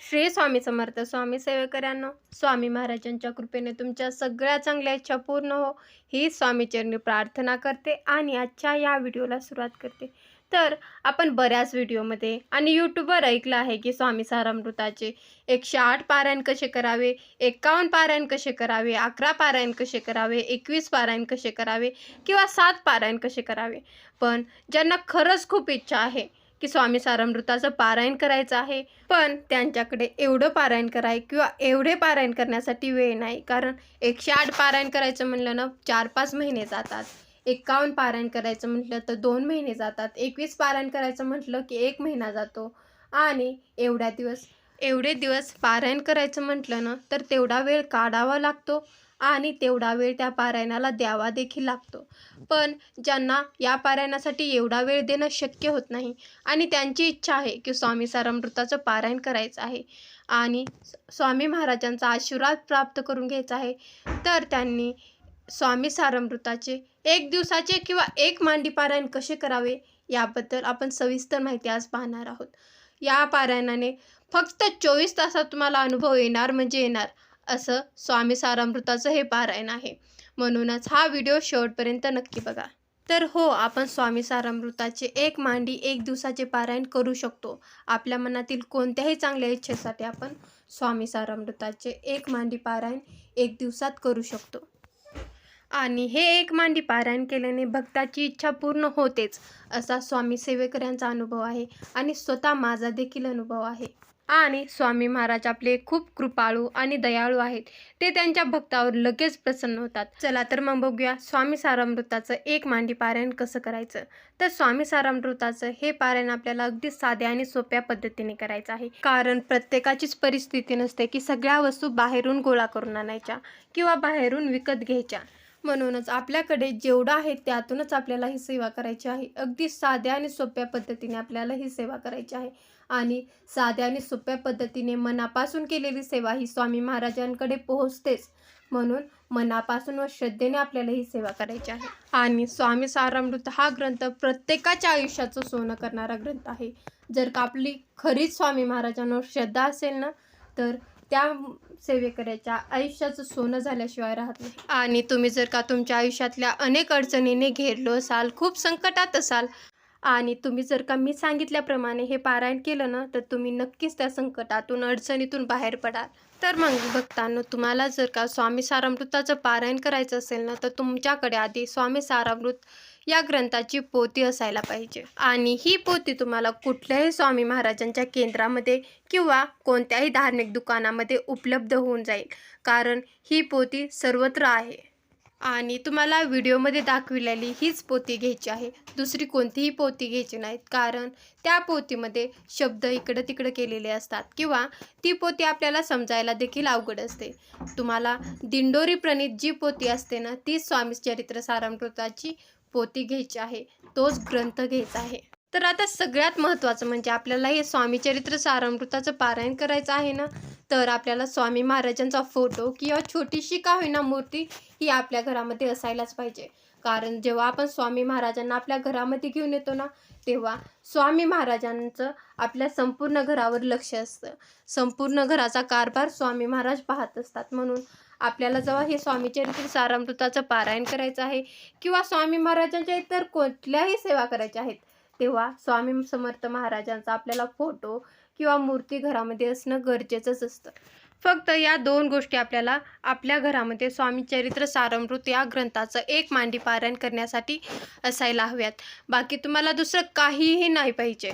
श्री स्वामी समर्थ स्वामी सेवेकरांनो स्वामी महाराजांच्या कृपेने तुमच्या सगळ्या चांगल्या इच्छा पूर्ण हो. ही स्वामीचरणी प्रार्थना करते आणि आजच्या या व्हिडिओला सुरुवात करते. तर आपण बऱ्याच व्हिडिओमध्ये आणि यूट्यूबवर ऐकलं आहे की स्वामी सारामृताचे एकशे आठ पारायण कसे करावे एकावन्न पारायण कसे करावे अकरा पारायण कसे करावे एकवीस पारायण कसे करावे किंवा सात पारायण कसे करावे. पण ज्यांना खरंच खूप इच्छा आहे की स्वामी सारामृताचं पारायण करायचं आहे. पण त्यांच्याकडे एवढं पारायण कराय किंवा एवढे पारायण करण्यासाठी वेळ नाही. कारण एकशे आठ पारायण करायचं म्हणलं ना चार पाच महिने जातात. एकावन्न पारायण करायचं म्हटलं तर दोन महिने जातात. एकवीस पारायण करायचं म्हटलं की एक महिना जातो. आणि एवढ्या दिवस एवढे दिवस पारायण करायचं म्हटलं ना तर तेवढा वेळ काढावा लागतो. आणि तेवढा वेळ त्या पारायणाला द्यावा देखील लागतो. पण ज्यांना या पारायणासाठी एवढा वेळ देणं शक्य होत नाही आणि त्यांची इच्छा आहे की स्वामी सारामृताचं पारायण करायचं आहे आणि स्वामी महाराजांचा आशीर्वाद प्राप्त करून घ्यायचा आहे तर त्यांनी स्वामी सारामृताचे एक दिवसाचे किंवा एक मांडी पारायण कसे करावे याबद्दल आपण सविस्तर माहिती आज पाहणार आहोत. या पारायणाने फक्त चोवीस तासात तुम्हाला अनुभव येणार म्हणजे येणार. असं स्वामी सारामृताचं हे पारायण आहे. म्हणूनच हा व्हिडिओ शेवटपर्यंत नक्की बघा. तर हो आपण स्वामी सारामृताचे एक मांडी एक दिवसाचे पारायण करू शकतो. आपल्या मनातील कोणत्याही चांगल्या इच्छेसाठी आपण स्वामी सारामृताचे एक मांडी पारायण एक दिवसात करू शकतो. आणि हे एक मांडी पारायण केल्याने भक्ताची इच्छा पूर्ण होतेच असा स्वामी सेवेकर यांचा अनुभव आहे आणि स्वतः माझा देखील अनुभव आहे. आणि स्वामी महाराज आपले खूप कृपाळू आणि दयाळू आहेत. ते त्यांच्या भक्तावर लगेच प्रसन्न होतात. चला तर मग बघूया स्वामी सारामृताचं एक मांडी पारायण कसं करायचं? तर स्वामी सारामृताचं हे पारायण आपल्याला अगदी साध्या आणि सोप्या पद्धतीने करायचं आहे. कारण प्रत्येकाचीच परिस्थिती नसते की सगळ्या वस्तू बाहेरून गोळा करून आणायच्या किंवा बाहेरून विकत घ्यायच्या. म्हणूनच आपल्याकडे जेवढं आहे त्यातूनच आपल्याला ही सेवा करायची आहे. अगदी साध्या आणि सोप्या पद्धतीने आपल्याला ही सेवा करायची आहे. आणि साध्या आणि सोप्या पद्धतीने मनापासून केलेली सेवा ही स्वामी महाराजांकडे पोहोचतेच. म्हणून मनापासून व श्रद्धेने आपल्याला ही सेवा करायची आहे. आणि स्वामी सारामृत हा ग्रंथ प्रत्येकाच्या आयुष्याचं सोनं करणारा ग्रंथ आहे. जर का आपली खरीच स्वामी महाराजांवर श्रद्धा असेल ना तर त्या सेवेकऱ्याच्या आयुष्याचं सोनं झाल्याशिवाय राहत नाही. आणि तुम्ही जर का तुमच्या आयुष्यातल्या अनेक अडचणीने घेरलो असाल खूप संकटात असाल आणि तुम्ही जर का मी सांगितल्याप्रमाणे हे पारायण केलं ना तर तुम्ही नक्कीच त्या संकटातून अडचणीतून बाहेर पडाल. तर मग भक्तांनो तुम्हाला जर का स्वामी सारामृताचं पारायण करायचं असेल ना तर तुमच्याकडे आधी स्वामी सारामृत या ग्रंथाची पोती असायला पाहिजे. आणि ही पोती तुम्हाला कुठल्याही स्वामी महाराजांच्या केंद्रामध्ये किंवा कोणत्याही धार्मिक दुकानामध्ये उपलब्ध होऊन जाईल. कारण ही पोती सर्वत्र आहे. आणि तुम्हाला व्हिडिओमध्ये दाखविलेली हीच पोती घ्यायची आहे. दुसरी कोणतीही पोती घ्यायची नाहीत. कारण त्या पोतीमध्ये शब्द इकडं तिकडं केलेले असतात किंवा ती पोती आपल्याला समजायला देखील अवघड असते. तुम्हाला दिंडोरी प्रणित जी पोती असते ना तीच स्वामी चरित्र सारामृताची पोती घ्यायची आहे. तोच ग्रंथ घ्यायचा आहे. तर आता सगळ्यात महत्त्वाचं म्हणजे आपल्याला हे स्वामी चरित्र सारामृताचं पारायण करायचं आहे ना तर आपल्याला स्वामी महाराजांचा फोटो किंवा छोटीशी का होईना मूर्ती ही आपल्या घरामध्ये असायलाच पाहिजे. कारण जेव्हा आपण स्वामी महाराजांना आपल्या घरामध्ये घेऊन येतो ना तेव्हा स्वामी महाराजांचं आपल्या संपूर्ण घरावर लक्ष असतं. संपूर्ण घराचा कारभार स्वामी महाराज पाहत असतात. म्हणून आपल्याला जेव्हा हे स्वामीचरित्र सारामृताचं पारायण करायचं आहे किंवा स्वामी महाराजांच्या इतर कुठल्याही सेवा करायच्या आहेत तेव्हा स्वामी समर्थ महाराजांचा आपल्याला फोटो किंवा मूर्ती घरामध्ये असणं गरजेचंच असतं. फक्त या दोन गोष्टी आपल्याला आपल्या घरामध्ये स्वामी चरित्र सारमृत या ग्रंथाचं एक मांडी पारायण करण्यासाठी असायला हव्यात. बाकी तुम्हाला दुसरं काहीही नाही पाहिजे.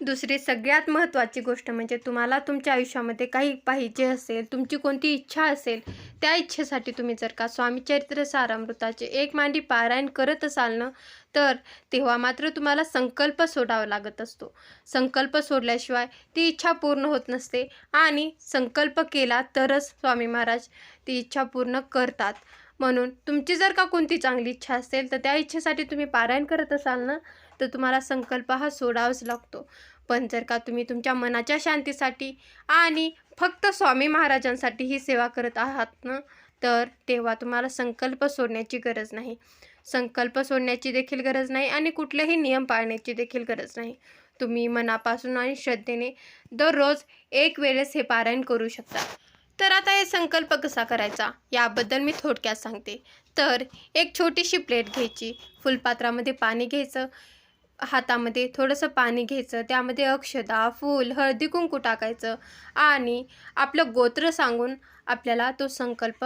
दुसरी सगळ्यात महत्त्वाची गोष्ट म्हणजे तुम्हाला तुमच्या आयुष्यामध्ये काही पाहिजे असेल तुमची कोणती इच्छा असेल त्या इच्छेसाठी तुम्ही जर का स्वामी चरित्र सारामृताचे एक मांडी पारायण करत असाल ना तर तेव्हा मात्र तुम्हाला संकल्प सोडावा लागत असतो. संकल्प सोडल्याशिवाय ती इच्छा पूर्ण होत नसते आणि संकल्प केला तरच स्वामी महाराज ती इच्छा पूर्ण करतात. म्हणून तुमची जर का कोणती चांगली इच्छा असेल तर त्या इच्छेसाठी तुम्ही पारायण करत असाल ना तर तुम्हाला संकल्प हा सोडावाच लागतो. पण जर का तुम्ही तुमच्या मनाच्या शांतीसाठी आणि फक्त स्वामी महाराजांसाठी ही सेवा करत आहात ना तर तेव्हा तुम्हाला संकल्प सोडण्याची गरज नाही. संकल्प सोडण्याची देखील गरज नाही आणि कुठलेही नियम पाळण्याची देखील गरज नाही. तुम्ही मनापासून आणि श्रद्धेने दररोज एक वेळेस हे पारायण करू शकता. तर आता हे संकल्प कसा करायचा? याबद्दल मी थोडक्यात सांगते. तर एक छोटीशी प्लेट घ्यायची. फुलपात्रामध्ये पाणी घ्यायचं. हातामध्ये थोडंसं पाणी घ्यायचं. त्यामध्ये अक्षदा फूल हळदी कुंकू टाकायचं. आणि आपलं गोत्र सांगून आपल्याला तो संकल्प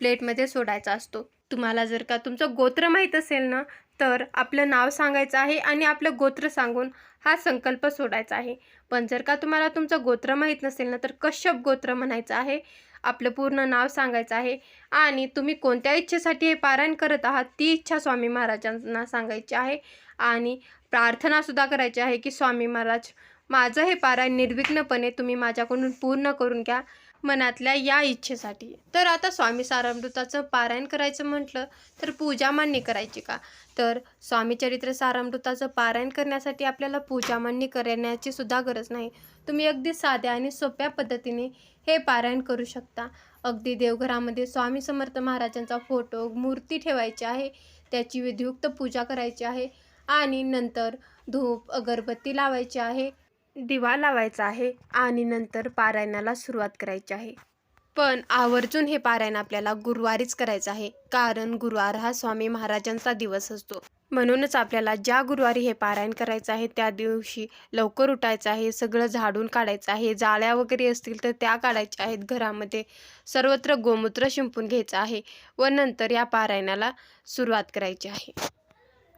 प्लेटमध्ये सोडायचा असतो. तुम्हाला जर का तुमचं गोत्र माहीत असेल ना तर आपलं नाव सांगायचं आहे आणि आपलं गोत्र सांगून हा संकल्प सोडायचा आहे. पण जर का तुम्हाला तुमचं गोत्र माहीत नसेल ना तर कश्यप गोत्र म्हणायचं आहे. आपलं पूर्ण नाव सांगायचं आहे आणि तुम्ही कोणत्या इच्छेसाठी हे पारायण करत आहात ती इच्छा स्वामी महाराजांना सांगायची आहे. आणि प्रार्थनासुद्धा करायची आहे की स्वामी महाराज माझं हे पारायण निर्विघ्नपणे तुम्ही माझ्याकडून पूर्ण करून घ्या. मनातल्या या इच्छेसाठी. तर आता स्वामी सारामृताचं पारायण करायचं म्हटलं तर पूजा मांडणी करायची का? तर स्वामी चरित्र सारामृताचं पारायण करण्यासाठी आपल्याला पूजा मांडणी करण्याची सुद्धा गरज नाही. तुम्ही अगदी साध्या आणि सोप्या पद्धतीने हे पारायण करू शकता. अगदी देवघरामध्ये स्वामी समर्थ महाराजांचा फोटो मूर्ती ठेवायची आहे त्याची विधियुक्त पूजा करायची आहे आणि नंतर धूप अगरबत्ती लावायची आहे. दिवा लावायचा आहे आणि नंतर पारायणाला सुरुवात करायची आहे. पण आवर्जून हे पारायण आपल्याला गुरुवारीच करायचं आहे कारण गुरुवार हा स्वामी महाराजांचा दिवस असतो. म्हणूनच आपल्याला ज्या गुरुवारी हे पारायण करायचं आहे त्या दिवशी लवकर उठायचं आहे सगळं झाडून काढायचं आहे जाळ्या वगैरे असतील तर त्या काढायच्या आहेत घरामध्ये सर्वत्र गोमूत्र शिंपून घ्यायचं आहे व नंतर या पारायणाला सुरुवात करायची आहे.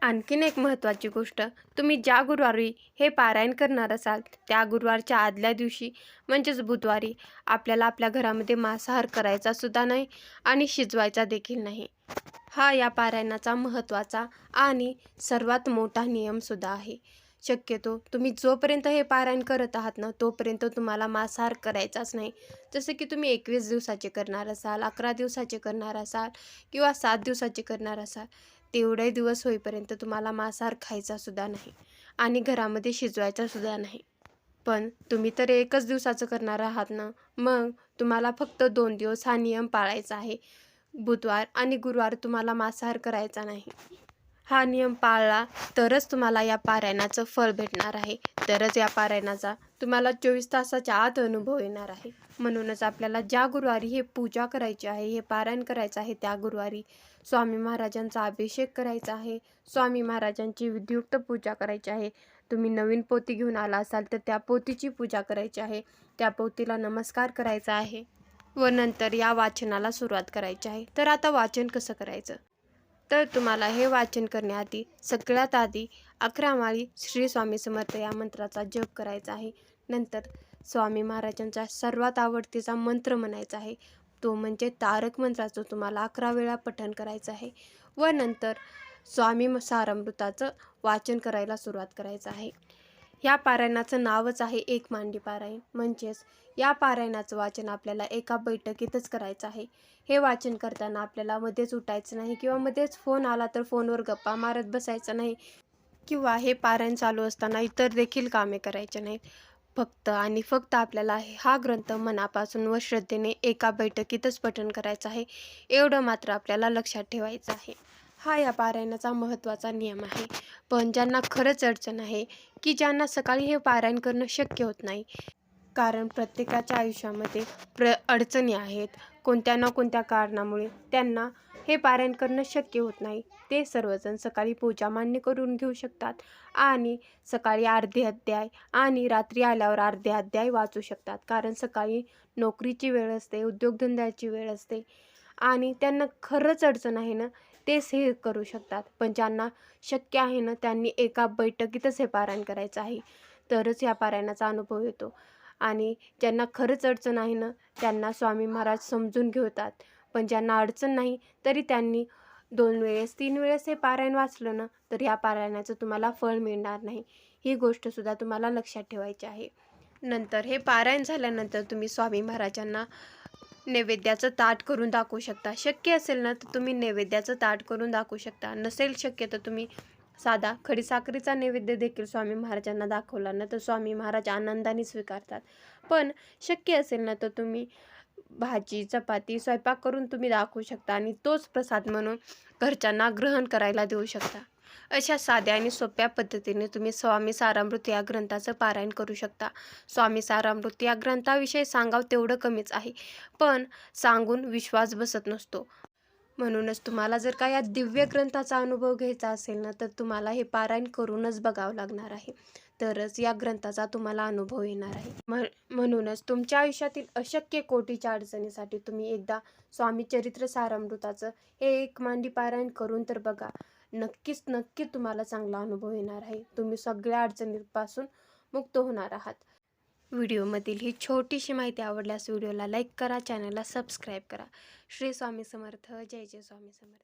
आणखीन एक महत्त्वाची गोष्ट तुम्ही ज्या गुरुवारी हे पारायण करणार असाल त्या गुरुवारच्या आदल्या दिवशी म्हणजेच बुधवारी आपल्याला आपल्या घरामध्ये मांसाहार करायचा सुद्धा नाही आणि शिजवायचा देखील नाही. हा या पारायणाचा महत्त्वाचा आणि सर्वात मोठा नियमसुद्धा आहे. शक्यतो तुम्ही जोपर्यंत हे पारायण करत आहात ना तोपर्यंत तुम्हाला मांसाहार करायचाच नाही. जसं की तुम्ही एकवीस दिवसाचे करणार असाल अकरा दिवसाचे करणार असाल किंवा सात दिवसाचे करणार असाल तेवढे दिवस होईपर्यंत तुम्हाला मांसाहार खायचासुद्धा नाही आणि घरामध्ये शिजवायचा सुद्धा नाही. पण तुम्ही तर एकच दिवसाचं करणार आहात ना? मग तुम्हाला फक्त दोन दिवस हा नियम पाळायचा आहे. बुधवार आणि गुरुवार तुम्हाला मांसाहार करायचा नाही. हा नियम पाळला तरच तुम्हाला या पारायणाचं फळ भेटणार आहे. तरच या पारायणाचा तुम्हाला चोवीस तासाच्या आत अनुभव येणार आहे. म्हणूनच आपल्याला ज्या गुरुवारी हे पूजा करायची आहे हे पारायण करायचं आहे त्या गुरुवारी स्वामी महाराजांचा अभिषेक करायचा आहे. स्वामी महाराजांची विधियुक्त पूजा करायची आहे. तुम्ही नवीन पोती घेऊन आला असाल तर त्या पोतीची पूजा करायची आहे. त्या पोतीला नमस्कार करायचा आहे व नंतर या वाचनाला सुरुवात करायची आहे. तर आता वाचन कसं करायचं? तर तुम्हाला हे वाचन करण्याआधी सगळ्यात आधी अकरा माळी श्री स्वामी समर्थ या मंत्राचा जप करायचा आहे. नंतर स्वामी महाराजांचा सर्वात आवडतीचा मंत्र म्हणायचा आहे. तो म्हणजे तारक मंत्राचं तुम्हाला अकरा वेळा पठण करायचं आहे व नंतर स्वामी म- सारामृताचं वाचन करायला सुरुवात करायचं आहे. या पारायणाचं नावच आहे एक मांडी पारायण. म्हणजेच या पारायणाचं वाचन आपल्याला एका बैठकीतच करायचं आहे. हे वाचन करताना आपल्याला मध्येच उठायचं नाही किंवा मध्येच फोन आला तर फोनवर गप्पा मारत बसायचं नाही किंवा हे पारायण चालू असताना इतर देखील कामे करायचे नाहीत. फक्त आणि फक्त आपल्याला हा ग्रंथ मनापासून व श्रद्धेने एका बैठकीतच पठण करायचं आहे एवढं मात्र आपल्याला लक्षात ठेवायचं आहे. हा या पारायणाचा महत्त्वाचा नियम आहे. पण ज्यांना खरंच अडचण आहे की ज्यांना सकाळी हे पारायण करणं शक्य होत नाही कारण प्रत्येकाच्या आयुष्यामध्ये प्र अडचणी आहेत. कोणत्या ना कोणत्या कारणामुळे त्यांना हे पारायण करणं शक्य होत नाही. ते सर्वजण सकाळी पूजा मान्य करून घेऊ शकतात आणि सकाळी अर्धे अध्याय आणि रात्री आल्यावर अर्धे अध्याय वाचू शकतात. कारण सकाळी नोकरीची वेळ असते उद्योगधंद्याची वेळ असते आणि त्यांना खरंच अडचण आहे ना तेच हे करू शकतात. पण ज्यांना शक्य आहे ना त्यांनी एका बैठकीतच हे पारायण करायचं आहे. तरच या पारायणाचा अनुभव येतो. आणि ज्यांना खरंच अडचण आहे ना त्यांना स्वामी महाराज समजून घेतात. पण ज्यांना अडचण नाही तरी त्यांनी दोन वेळेस तीन वेळेस हे पारायण वाचलं ना तर या पारायणाचं तुम्हाला फळ मिळणार नाही. ही गोष्टसुद्धा तुम्हाला लक्षात ठेवायची आहे. नंतर हे पारायण झाल्यानंतर तुम्ही स्वामी महाराजांना नैवेद्याचं ताट करून दाखवू शकता. शक्य असेल ना तर तुम्ही नैवेद्याचं ताट करून दाखवू शकता. नसेल शक्य तर तुम्ही साधा खडीसाखरीचा नैवेद्य देखील स्वामी महाराजांना दाखवला ना तर स्वामी महाराज आनंदाने स्वीकारतात. पण शक्य असेल ना तर तुम्ही भाजी चपाती स्वयंपाक करून तुम्ही दाखवू शकता आणि तोच प्रसाद म्हणून घरच्यांना ग्रहण करायला देऊ शकता. अशा साध्या आणि सोप्या पद्धतीने तुम्ही स्वामी सारामृत या ग्रंथाचं पारायण करू शकता. स्वामी सारामृत या ग्रंथाविषयी सांगावं तेवढं कमीच आहे पण सांगून विश्वास बसत नसतो. म्हणूनच तुम्हाला जर का या दिव्य ग्रंथाचा अनुभव घ्यायचा असेल ना तर तुम्हाला हे पारायण करूनच बघावं लागणार आहे. तरच या ग्रंथाचा तुम्हाला अनुभव येणार आहे. म्हणूनच तुमच्या आयुष्यातील अशक्य कोटीच्या अडचणीसाठी तुम्ही एकदा स्वामी चरित्र सारामृताचं हे एक मांडी पारायण करून तर बघा नक्कीच नक्की तुम्हाला चांगला अनुभव येणार आहे. तुम्ही सगळ्या अडचणींपासून मुक्त होणार आहात. व्हिडिओमधील ही छोटीशी माहिती आवडल्यास व्हिडिओला लाईक करा चॅनलला सबस्क्राईब करा. श्री स्वामी समर्थ जय जय स्वामी समर्थ.